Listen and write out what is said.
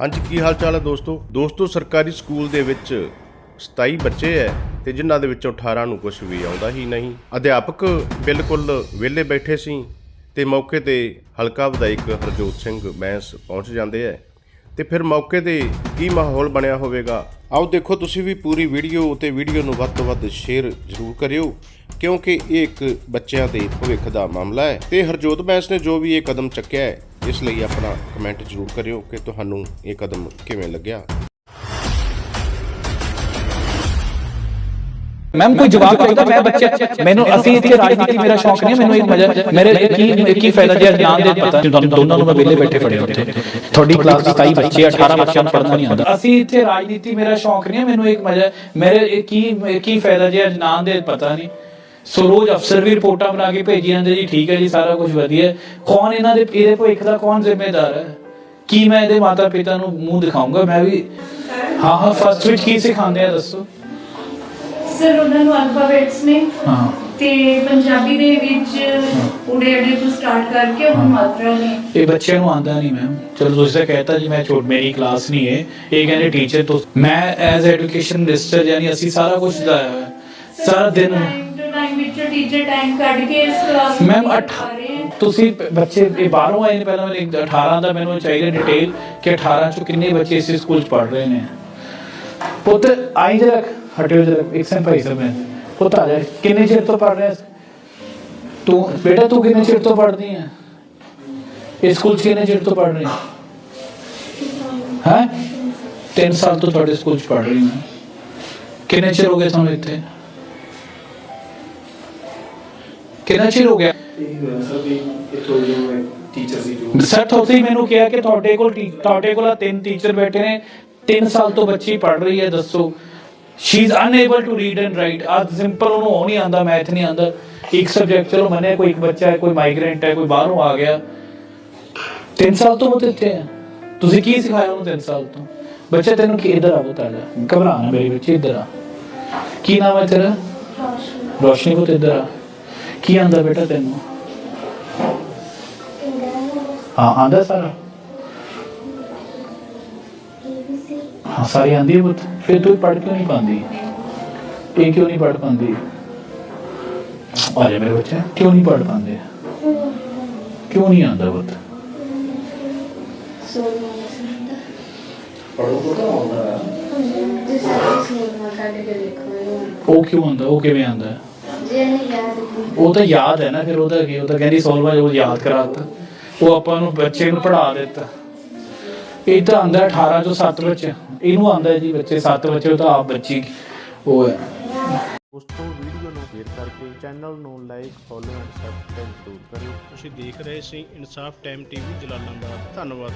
ਹਾਂਜੀ, ਕੀ ਹਾਲ ਚਾਲ ਹੈ ਦੋਸਤੋ? ਦੋਸਤੋ, ਸਰਕਾਰੀ ਸਕੂਲ ਦੇ ਵਿੱਚ 27 ਬੱਚੇ ਐ ਤੇ ਜਿਨ੍ਹਾਂ ਦੇ ਵਿੱਚੋਂ 18 ਨੂੰ ਕੁਝ ਵੀ ਆਉਂਦਾ ਹੀ ਨਹੀਂ। ਅਧਿਆਪਕ ਬਿਲਕੁਲ ਵਿਹਲੇ ਬੈਠੇ ਸੀ ਤੇ ਮੌਕੇ ਤੇ ਹਲਕਾ ਵਿਧਾਇਕ ਹਰਜੋਤ ਸਿੰਘ ਬੈਂਸ ਪਹੁੰਚ ਜਾਂਦੇ ਐ। ਤੇ ਫਿਰ ਮੌਕੇ ਤੇ ਕੀ ਮਾਹੌਲ ਬਣਿਆ ਹੋਵੇਗਾ? ਆਓ ਦੇਖੋ, ਤੁਸੀਂ ਵੀ ਪੂਰੀ ਵੀਡੀਓ ਤੇ ਵੀਡੀਓ ਨੂੰ ਵੱਧ ਤੋਂ ਵੱਧ ਸ਼ੇਅਰ ਜ਼ਰੂਰ ਕਰਿਓ, ਕਿਉਂਕਿ ਇਹ ਇੱਕ ਬੱਚਿਆਂ ਦੇ ਭਵਿੱਖ ਦਾ ਮਾਮਲਾ ਹੈ ਤੇ ਹਰਜੋਤ ਬੈਂਸ ਨੇ ਜੋ ਵੀ ਇਹ ਕਦਮ ਚੱਕਿਆ ਹੈ ਇਸ ਲਈ ਆਪਣਾ ਕਮੈਂਟ ਜ਼ਰੂਰ ਕਰਿਓ ਕਿ ਤੁਹਾਨੂੰ ਇਹ ਕਦਮ ਕਿਵੇਂ ਲੱਗਿਆ। ਮੈਮ ਕੋਈ ਜਵਾਬ ਚਾਹੀਦਾ ਮੈਂ ਬੱਚੇ? ਮੈਨੂੰ ਅਸੀਂ ਇੱਥੇ ਰਾਜਨੀਤੀ ਮੇਰਾ ਸ਼ੌਕ ਨਹੀਂ ਹੈ, ਮੈਨੂੰ ਇੱਕ ਮਜ਼ਾ ਮੇਰੇ ਕੀ ਕੀ ਫਾਇਦਾ ਜੇ ਗਿਆਨ ਦੇ ਪਤਾ ਤੁਹਾਨੂੰ ਦੋਨਾਂ ਨੂੰ ਮੈਂ ਵਿਹਲੇ ਬੈਠੇ ਫੜੇ ਉੱਥੇ। ਤੁਹਾਡੀ ਕਲਾਸ ਦੀ 27 ਬੱਚੇ 18 ਬੱਚਿਆਂ ਨੂੰ ਪੜ੍ਹਨਾ ਨਹੀਂ ਆਉਂਦਾ। ਅਸੀਂ ਇੱਥੇ ਰਾਜਨੀਤੀ ਮੇਰਾ ਸ਼ੌਕ ਨਹੀਂ ਹੈ, ਮੈਨੂੰ ਇੱਕ ਮਜ਼ਾ ਮੇਰੇ ਕੀ ਕੀ ਫਾਇਦਾ ਜੇ ਗਿਆਨ ਦੇ ਪਤਾ ਨਹੀਂ। ਸੋ ਰੋਜ਼ ਅਫਸਰ ਵੀ ਰਿਪੋਰਟਾਂ ਬਣਾ ਕੇ ਭੇਜੀ ਜਾਂਦੇ ਜੀ ਠੀਕ ਹੈ ਜੀ ਸਾਰਾ ਕੁਝ ਵਧੀਆ। ਕੌਣ ਇਹਨਾਂ ਦੇ ਇਹਦੇ ਭਵਿੱਖ ਦਾ ਕੌਣ ਜ਼ਿੰਮੇਦਾਰ ਹੈ? ਕੀ ਮੈਂ ਇਹਦੇ ਮਾਤਾ ਪਿਤਾ ਨੂੰ ਮੂੰਹ ਦਿਖਾਊਂਗਾ? ਮੈਂ ਵੀ ਹਾਂ ਹਾਂ ਫਸਟ ਵਿੱਚ ਕੀ ਸਿਖਾਉਂਦੇ ਆ ਦੱਸੋ। ਸਰ ਉਹਨਾਂ ਨੂੰ ਅਲਫਾਬੈਟਸ ਨੇ। ਹਾਂ। ਤੇ ਪੰਜਾਬੀ ਦੇ ਵਿੱਚ ਉੜੇ ਅੜੇ ਤੋਂ ਸਟਾਰਟ ਕਰਕੇ ਉਹ ਮਾਤਰਾ ਨੇ। ਇਹ ਬੱਚਿਆਂ ਨੂੰ ਆਂਦਾ ਨਹੀਂ ਮੈਮ ਚਲੋ ਤੁਸੀਂ ਤਾਂ ਕਹਿਤਾ ਜੀ ਮੈਂ ਛੋਟ ਮੇਰੀ ਕਲਾਸ ਨਹੀਂ ਹੈ। ਇਹ ਕਹਿੰਦੇ ਟੀਚਰ ਤੋਂ ਮੈਂ ਐਜ਼ ਐਜੂਕੇਸ਼ਨ ਮਿਨਿਸਟਰ ਯਾਨੀ ਅਸੀਂ ਸਾਰਾ ਕੁਝ ਹੈ। ਸਾਰਾ ਦਿਨ ਟਾਈਮ ਵਿੱਚ ਟੀਚਰ ਟਾਈਮ ਕੱਢ ਕੇ ਇਸ ਕਲਾਸ ਨੂੰ ਮੈਮ। ਤੁਸੀਂ ਬੱਚੇ ਇਹ ਬਾਹਰੋਂ ਆਏ ਨੇ ਪਹਿਲਾਂ ਮੈਨੂੰ ਇੱਕ 18 ਦਾ ਮੈਨੂੰ ਚਾਹੀਦਾ ਡਿਟੇਲ ਕਿ 18 ਚੋਂ ਕਿੰਨੇ ਬੱਚੇ ਇਸ ਸਕੂਲ ਚ ਪੜ ਰਹੇ ਨੇ। ਪੁੱਤ ਆਈ ਜਰਾ ਹਟਿਓ ਜਰਾ ਇੱਕ ਸੈਂਪ ਭਾਈ ਸਾਹਿਬ ਪੁੱਤ ਆ ਜਾ ਕਿੰਨੇ ਚਿਰ ਤੋਂ ਪੜ ਰਿਹਾ ਤੂੰ ਬੇਟਾ ਤੂੰ ਕਿੰਨੇ ਚਿਰ ਤੋਂ ਪੜਦੀ ਹੈ? ਇਸ ਸਕੂਲ ਚ ਕਿੰਨੇ ਚਿਰ ਤੋਂ ਪੜ ਰਹੀ ਹੈ? ਹੈ? 3 ਸਾਲ ਤੋਂ ਤੁਹਾਡੇ ਸਕੂਲ ਚ ਪੜ ਰਹੀ ਹਾਂ ਕਿੰਨੇ ਚਿਰ ਹੋ ਗਏ ਤੁਹਾਨੂੰ ਇੱਥੇ? ਕਿੰਨਾ ਚਿਰ ਹੋ ਗਿਆ? ਸਰ ਤੁਸੀਂ ਮੈਨੂੰ ਕਿਹਾ ਕਿ ਤੁਹਾਡੇ ਕੋਲ ਟੀ- ਤੁਹਾਡੇ ਕੋਲ ਆਹ ਤਿੰਨ ਟੀਚਰ ਬੈਠੇ ਨੇ। 3 ਸਾਲ ਤੋਂ ਬੱਚੀ ਪੜ ਰਹੀ ਹੈ ਦੱਸੋ। She is unable to read and write ਅੱਜ ਸਿੰਪਲ ਉਹਨੂੰ ਉਹ ਨਹੀਂ ਆਂਦਾ ਮੈਥ ਨਹੀਂ ਆਂਦਾ ਇੱਕ ਸਬਜੈਕਟ ਚਲੋ ਮੰਨਿਆ ਕੋਈ ਇੱਕ ਬੱਚਾ ਹੈ ਕੋਈ ਮਾਈਗ੍ਰੈਂਟ ਹੈ ਕੋਈ ਬਾਹਰੋਂ ਆ ਗਿਆ। 3 ਸਾਲ ਤੋਂ ਉਹ ਤੇ ਇੱਥੇ ਹੈ। ਤੁਸੀਂ ਕੀ ਸਿਖਾਇਆ ਉਹਨੂੰ 3 ਸਾਲ ਤੋਂ? ਬੱਚਾ ਤੈਨੂੰ ਕੀ ਇਧਰ ਆ ਬਤਾ ਘਬਰਾ ਨਾ ਮੇਰੀ ਬੱਚੀ ਇਧਰ ਆ। ਕੀ ਨਾਮ ਹੈ ਤੇਰਾ? ਰੋਸ਼ਨੀ ਪੁੱਤ ਇਧਰ ਆ। ਕੀ ਆਂਦਾ ਬੇਟਾ ਤੈਨੂੰ? ਹਾਂ ਆਂਦਾ ਸਾਰਾ? ਹਾਂ ਸਾਰੀ ਆਂਦੀ ਪੁੱਤ। ਫਿਰ ਤੂੰ ਪੜ ਕਿਉਂ ਨਹੀਂ ਪਾਉਂਦੀ? ਇਹ ਕਿਉਂ ਨਹੀਂ ਪੜ ਪਾਉਂਦੀ? ਆ ਜਾ ਮੇਰੇ ਬੱਚੇ ਕਿਉਂ ਨਹੀਂ ਪੜ ਪਾਉਂਦੇ? ਕਿਉਂ ਨਹੀਂ ਆਂਦਾ ਪੁੱਤ? ਉਹ ਕਿਉਂ ਆਂਦਾ? ਉਹ ਕਿਵੇਂ ਆਂਦਾ? ਉਹ ਤਾਂ ਯਾਦ ਹੈ ਨਾ ਫਿਰ ਉਹਦਾ ਕੀ ਉਹ ਤਾਂ ਕਹਿੰਦੀ ਸੋਲਵਾ ਉਹ ਯਾਦ ਕਰਾਤਾ। ਉਹ ਆਪਾਂ ਨੂੰ ਬੱਚੇ ਨੂੰ ਪੜਾ ਦਿੱਤਾ। ਇਹ ਤਾਂ ਆਂਦਾ 18 ਤੋਂ 7 ਬੱਚੇ। ਇਹਨੂੰ ਆਂਦਾ ਜੀ ਬੱਚੇ 7 ਬੱਚੇ ਉਹ ਤਾਂ ਆਪ ਬੱਚੀ ਉਹ ਹੈ। ਦੋਸਤੋ ਵੀਡੀਓ ਨੂੰ ਸ਼ੇਅਰ ਕਰਕੇ ਚੈਨਲ ਨੂੰ ਲਾਈਕ ਫੋਲੋ ਐਂਡ ਸਬਸਕ੍ਰਾਈਬ ਜ਼ਰੂਰ ਕਰਿਓ। ਤੁਸੀਂ ਦੇਖ ਰਹੇ ਸੀ ਇਨਸਾਫ ਟਾਈਮ ਟੀਵੀ ਜਲਾਲਾਬਾਦ। ਧੰਨਵਾਦ